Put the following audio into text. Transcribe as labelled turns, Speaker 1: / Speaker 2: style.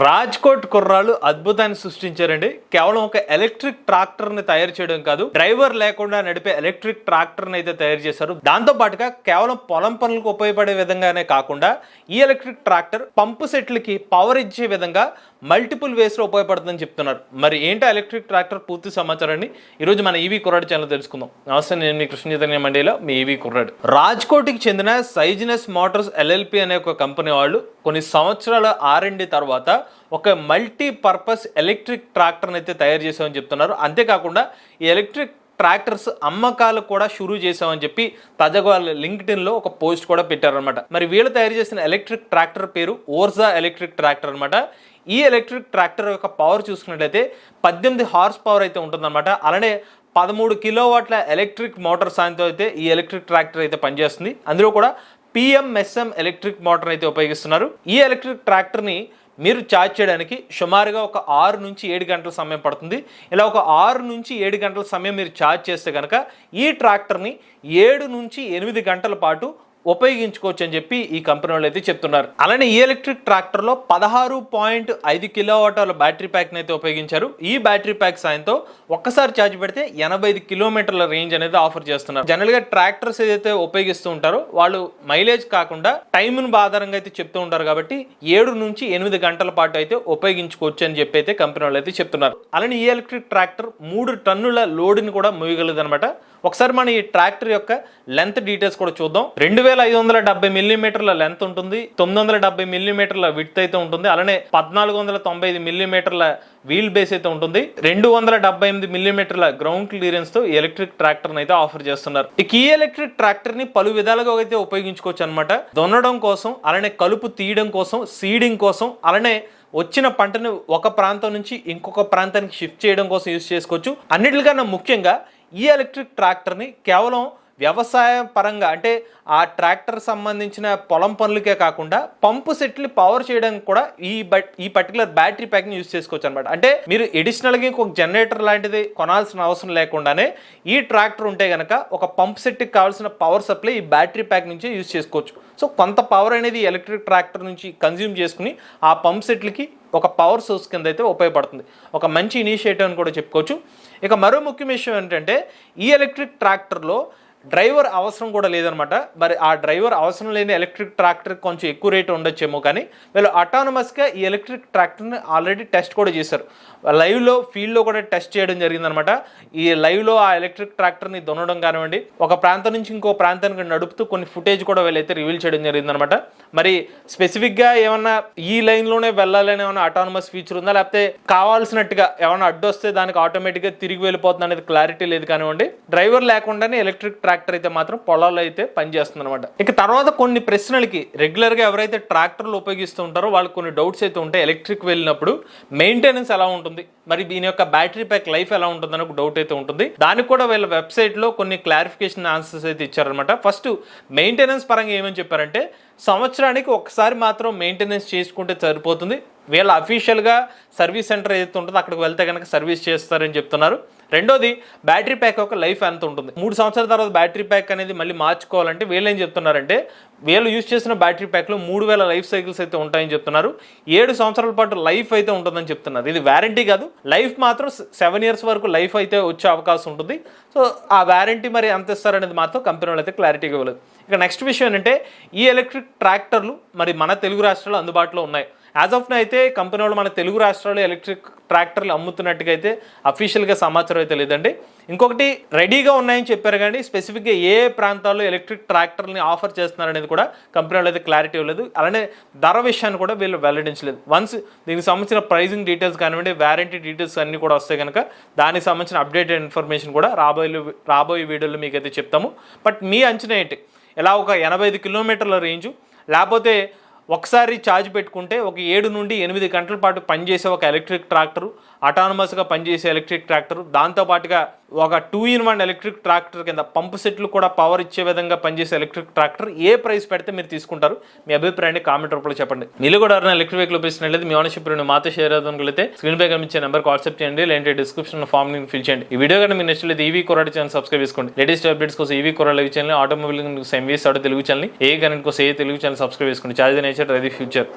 Speaker 1: రాజ్కోట్ కుర్రాళ్ళు అద్భుతాన్ని సృష్టించారండి. కేవలం ఒక ఎలక్ట్రిక్ ట్రాక్టర్ని తయారు చేయడం కాదు డ్రైవర్ లేకుండా నడిపే ఎలక్ట్రిక్ ట్రాక్టర్ని అయితే తయారు చేశారు. దాంతో పాటుగా కేవలం పొలం పనులకు ఉపయోగపడే విధంగానే కాకుండా ఈ ఎలక్ట్రిక్ ట్రాక్టర్ పంపు సెట్లకి పవర్ ఇచ్చే విధంగా మల్టిపుల్ వేస్లో ఉపయోగపడుతుందని చెప్తున్నారు. మరి ఏంటో ఎలక్ట్రిక్ ట్రాక్టర్ పూర్తి సమాచారాన్ని? ఈరోజు మన ఈవీ కుర్రాడు ఛానల్ తెలుసుకుందాం. నమస్తే నేను మీ కృష్ణ చైతన్య మండలిలో మీ ఈవీ కుర్రాడు రాజ్కోట్కి చెందిన సైజినస్ మోటార్స్ ఎల్ఎల్పి అనే ఒక కంపెనీ వాళ్ళు కొన్ని సంవత్సరాల ఆర్ తర్వాత ఒక మల్టీ పర్పస్ ఎలక్ట్రిక్ ట్రాక్టర్ని అయితే తయారు చేసామని చెప్తున్నారు. అంతేకాకుండా ఈ ఎలక్ట్రిక్ ట్రాక్టర్స్ అమ్మకాలు కూడా షురూ చేసామని చెప్పి తాజాగా వాళ్ళు లింక్డ్ఇన్లో ఒక పోస్ట్ కూడా పెట్టారనమాట మరి వీళ్ళు తయారు చేసిన ఎలక్ట్రిక్ ట్రాక్టర్ పేరు ఓర్జా ఎలక్ట్రిక్ ట్రాక్టర్ అనమాట ఈ ఎలక్ట్రిక్ ట్రాక్టర్ యొక్క పవర్ చూసుకున్నట్లయితే పద్దెనిమిది హార్స్ పవర్ అయితే ఉంటుందన్నమాట. అలానే పదమూడు కిలోవాట్ల ఎలక్ట్రిక్ మోటార్ సాయంతో అయితే ఈ ఎలక్ట్రిక్ ట్రాక్టర్ అయితే పనిచేస్తుంది. అందులో కూడా పిఎంఎస్ఎం ఎలక్ట్రిక్ మోటార్ అయితే ఉపయోగిస్తున్నారు. ఈ ఎలక్ట్రిక్ ట్రాక్టర్ని మీరు ఛార్జ్ చేయడానికి సుమారుగా ఒక ఆరు నుంచి ఏడు గంటల సమయం పడుతుంది. ఇలా ఒక ఆరు నుంచి ఏడు గంటల సమయం మీరు ఛార్జ్ చేస్తే కనుక ఈ ట్రాక్టర్ని ఏడు నుంచి ఎనిమిది గంటల పాటు ఉపయోగించుకోవచ్చు అని చెప్పి ఈ కంపెనీ వాళ్ళు అయితే చెప్తున్నారు. అలానే ఈ ఎలక్ట్రిక్ ట్రాక్టర్లో పదహారు పాయింట్ ఐదు కిలోవాటాల బ్యాటరీ ప్యాక్ అయితే ఉపయోగించారు. ఈ బ్యాటరీ ప్యాక్ సాయంతో ఒక్కసారి ఛార్జ్ పెడితే ఎనభై ఐదు కిలోమీటర్ల రేంజ్ అనేది ఆఫర్ చేస్తున్నారు. జనరల్గా ట్రాక్టర్స్ ఏదైతే ఉపయోగిస్తూ ఉంటారో వాళ్ళు మైలేజ్ కాకుండా టైం ఆధారంగా అయితే చెప్తూ ఉంటారు కాబట్టి ఏడు నుంచి ఎనిమిది గంటల పాటు అయితే ఉపయోగించుకోవచ్చు అని చెప్పి అయితే కంపెనీ వాళ్ళు అయితే చెప్తున్నారు. అలానే ఈ ఎలక్ట్రిక్ ట్రాక్టర్ మూడు టన్నుల లోడ్ని కూడా మోయగలదు అనమాట ఒకసారి మనం ఈ ట్రాక్టర్ యొక్క లెంత్ డీటెయిల్స్ కూడా చూద్దాం. రెండు వేల ఐదు వందల డెబ్బై మిల్లీమీటర్ల లెంత్ ఉంటుంది తొమ్మిది వందల డెబ్బై మిల్లీమీటర్ల విడ్త్ అయితే ఉంటుంది అలానే పద్నాలుగు వందల తొంభై ఐదు మిల్లీమీటర్ల వీల్ బేస్ అయితే ఉంటుంది. రెండు వందల డెబ్బై ఎనిమిది మిల్లీమీటర్ల గ్రౌండ్ క్లియరెన్స్తో ఎలక్ట్రిక్ ట్రాక్టర్ అయితే ఆఫర్ చేస్తున్నారు. ఇక ఈ ఎలక్ట్రిక్ ట్రాక్టర్ని పలు విధాలుగా అయితే ఉపయోగించుకోవచ్చు అనమాట దున్నడం కోసం అలానే కలుపు తీయడం కోసం సీడింగ్ కోసం అలానే వచ్చిన పంటను ఒక ప్రాంతం నుంచి ఇంకొక ప్రాంతానికి షిఫ్ట్ చేయడం కోసం యూజ్ చేసుకోవచ్చు. అన్నిటికన్నా ముఖ్యంగా ఈ ఎలక్ట్రిక్ ట్రాక్టర్ని కేవలం వ్యవసాయ పరంగా అంటే ఆ ట్రాక్టర్ సంబంధించిన పొలం పనులకే కాకుండా పంపు సెట్ని పవర్ చేయడానికి కూడా ఈ బట్ ఈ పర్టికులర్ బ్యాటరీ ప్యాక్ని యూజ్ చేసుకోవచ్చు అనమాట అంటే మీరు ఎడిషనల్గా ఇంకొక జనరేటర్ లాంటిది కొనాల్సిన అవసరం లేకుండానే ఈ ట్రాక్టర్ ఉంటే కనుక ఒక పంప్ సెట్కి కావాల్సిన పవర్ సప్లై ఈ బ్యాటరీ ప్యాక్ నుంచి యూజ్ చేసుకోవచ్చు. సో కొంత పవర్ అనేది ఎలక్ట్రిక్ ట్రాక్టర్ నుంచి కన్జ్యూమ్ చేసుకుని ఆ పంప్ సెట్లకి ఒక పవర్ సోర్స్ కింద అయితే ఉపయోగపడుతుంది. ఒక మంచి ఇనిషియేటివ్ అని కూడా చెప్పుకోవచ్చు. ఇక మరో ముఖ్యమైన విషయం ఏంటంటే ఈ ఎలక్ట్రిక్ ట్రాక్టర్లో డ్రైవర్ అవసరం కూడా లేదనమాట. మరి ఆ డ్రైవర్ అవసరం లేని ఎలక్ట్రిక్ ట్రాక్టర్ కొంచెం ఎక్కువ రేట్ ఉండొచ్చేమో కానీ వీళ్ళు అటానమస్గా ఈ ఎలక్ట్రిక్ ట్రాక్టర్ని ఆల్రెడీ టెస్ట్ కూడా చేశారు. లైవ్లో ఫీల్డ్లో కూడా టెస్ట్ చేయడం జరిగిందనమాట. ఈ లైవ్లో ఆ ఎలక్ట్రిక్ ట్రాక్టర్ని దున్నడం కానివ్వండి ఒక ప్రాంతం నుంచి ఇంకో ప్రాంతానికి నడుపుతూ కొన్ని ఫుటేజ్ కూడా వీళ్ళైతే రివీల్ చేయడం జరిగిందనమాట. మరి స్పెసిఫిక్గా ఏమన్నా ఈ లైన్లోనే వెళ్ళాలని ఏమైనా అటానమస్ ఫీచర్ ఉందా? లేకపోతే కావాల్సినట్టుగా ఏమైనా అడ్డు వస్తే దానికి ఆటోమేటిక్గా తిరిగి వెళ్ళిపోతుంది అనేది క్లారిటీ లేదు కానివ్వండి. డ్రైవర్ లేకుండానే ఎలక్ట్రిక్ ట్రాక్టర్ అయితే మాత్రం పొలాల్లో అయితే పనిచేస్తుంది అనమాట ఇక తర్వాత కొన్ని ప్రశ్నలకి రెగ్యులర్గా ఎవరైతే ట్రాక్టర్లు ఉపయోగిస్తూ ఉంటారో వాళ్ళకి కొన్ని డౌట్స్ అయితే ఉంటాయి. ఎలక్ట్రిక్ వెళ్ళినప్పుడు మెయింటెనెన్స్ ఎలా ఉంటుంది? మరి దీని యొక్క బ్యాటరీ ప్యాక్ లైఫ్ ఎలా ఉంటుందని ఒక డౌట్ అయితే ఉంటుంది. దానికి కూడా వీళ్ళ వెబ్సైట్లో కొన్ని క్లారిఫికేషన్ ఆన్సర్స్ అయితే ఇచ్చారనమాట ఫస్ట్ మెయింటెనెన్స్ పరంగా ఏమని చెప్పారంటే సంవత్సరానికి ఒకసారి మాత్రం మెయింటెనెన్స్ చేసుకుంటే సరిపోతుంది. వీళ్ళ అఫీషియల్గా సర్వీస్ సెంటర్ ఏదైతే ఉంటుందో అక్కడికి వెళ్తే కనుక సర్వీస్ చేస్తారని చెప్తున్నారు. రెండోది బ్యాటరీ ప్యాక్ యొక్క లైఫ్ ఎంత ఉంటుంది? మూడు సంవత్సరాల తర్వాత బ్యాటరీ ప్యాక్ అనేది మళ్ళీ మార్చుకోవాలంటే వీళ్ళు ఏం చెప్తున్నారంటే వీళ్ళు యూజ్ చేసిన బ్యాటరీ ప్యాక్లో మూడు వేల లైఫ్ సైకిల్స్ అయితే ఉంటాయని చెప్తున్నారు. ఏడు సంవత్సరాల పాటు లైఫ్ అయితే ఉంటుందని చెప్తున్నారు. ఇది వ్యారంటీ కాదు. లైఫ్ మాత్రం సెవెన్ ఇయర్స్ వరకు లైఫ్ అయితే వచ్చే అవకాశం ఉంటుంది. సో ఆ వ్యారంటీ మరి ఎంత ఇస్తారనేది మాత్రం కంపెనీ వాళ్ళు అయితే క్లారిటీగా ఇవ్వలేదు. ఇక నెక్స్ట్ విషయం ఏంటంటే ఈ ఎలక్ట్రిక్ ట్రాక్టర్లు మరి మన తెలుగు రాష్ట్రాల్లో అందుబాటులో ఉన్నాయి. యాజ్ ఆఫ్ అయితే కంపెనీ వాళ్ళు మన తెలుగు రాష్ట్రాల్లో ఎలక్ట్రిక్ ట్రాక్టర్లు అమ్ముతున్నట్టుగా అయితే అఫీషియల్గా సమాచారం అయితే లేదండి. ఇంకొకటి రెడీగా ఉన్నాయని చెప్పారు కానీ స్పెసిఫిక్గా ఏ ప్రాంతాల్లో ఎలక్ట్రిక్ ట్రాక్టర్ని ఆఫర్ చేస్తున్నారనేది కూడా కంపెనీ వాళ్ళు అయితే క్లారిటీ ఇవ్వలేదు. అలానే ధర విషయాన్ని కూడా వీళ్ళు వెల్లడించలేదు. వన్స్ దీనికి సంబంధించిన ప్రైజింగ్ డీటెయిల్స్ కానివ్వండి వ్యారంటీ డీటెయిల్స్ అన్ని కూడా వస్తాయి కనుక దానికి సంబంధించిన అప్డేటెడ్ ఇన్ఫర్మేషన్ కూడా రాబోయే రాబోయే వీడియోలో మీకు అయితే చెప్తాము. బట్ మీ అంచనా ఏంటి? ఇలా ఒక ఎనభై ఐదు కిలోమీటర్ల రేంజు లేకపోతే ఒకసారి ఛార్జ్ పెట్టుకుంటే ఒక ఏడు నుండి ఎనిమిది గంటల పాటు పనిచేసే ఒక ఎలక్ట్రిక్ ట్రాక్టర్ అటానమస్గా పనిచేసే ఎలక్ట్రిక్ ట్రాక్టర్ దాంతోపాటుగా ఒక two in one electric tractor కింద పంపు సెట్లు కూడా పవర్ ఇచ్చే విధంగా పనిచేసే ఎలక్ట్రిక్ ట్రాక్టర్ ఏ ప్రైస్ పెడితే మీరు తీసుకుంటారు? మీ అభిప్రాయాన్ని కామెంట్ రూపంలో చెప్పండి. మీరు కూడా ఎవరైనా ఎలక్ట్రిక్ వెహికల్ ఉపయోగించినట్లయితే మీ ఓనర్షిప్ రెండు మాతో షేర్ అవుతున్నట్లయితే స్క్రీన్ పై కనిపించే నెంబర్ వాట్సాప్ చేయండి లేదంటే డిస్క్రిప్షన్ ఫామ్ లింక్ ఫిల్ చేయండి. ఈ వీడియో కానీ మీరు నచ్చలేదు ఈవీ కొరాడి ఛానల్ సబ్స్క్రైబ్ చేసుకోండి. లేటెస్ట్ అప్డేట్స్ కోసం EV Koradi channel automobile MVS ఆడో తెలుగు ఛానల్ ఏ కరెంట్ కోసం ఏ తెలుగు ఛానల్ సబ్స్క్రైబ్ చేసుకోండి. Charge nature ready future